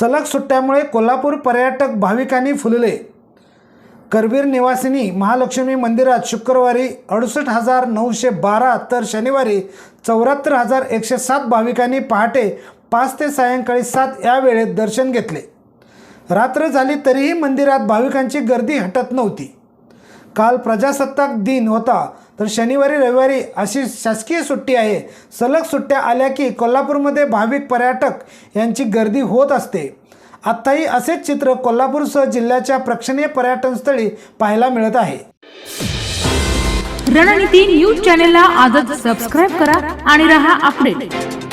सलग सुट्ट्यामुळे कोल्हापूर पर्यटक भाविकांनी फुलले. करवीर निवासिनी महालक्ष्मी मंदिरात शुक्रवारी अडुसष्ट हजार नऊशे बारा तर शनिवारी चौऱ्याहत्तर हजार एकशे सात भाविकांनी पहाटे पाच ते सायंकाळी सात या वेळेत दर्शन घेतले. रात्र झाली तरीही मंदिरात भाविकांची गर्दी हटत नव्हती. काल प्रजासत्ताक दिन होता तर शनिवारी रविवारी अशी शासकीय सुट्टी आहे. सलग सुट्ट्या आल्या की कोल्हापूरमध्ये भाविक पर्यटक यांची गर्दी होत असते. आत्ताही असेच चित्र कोल्हापूरसह जिल्ह्याच्या प्रेक्षणीय पर्यटनस्थळी पाहायला मिळत आहे. रणनीती न्यूज चॅनेलला आजच सबस्क्राईब करा आणि रहा अपडेट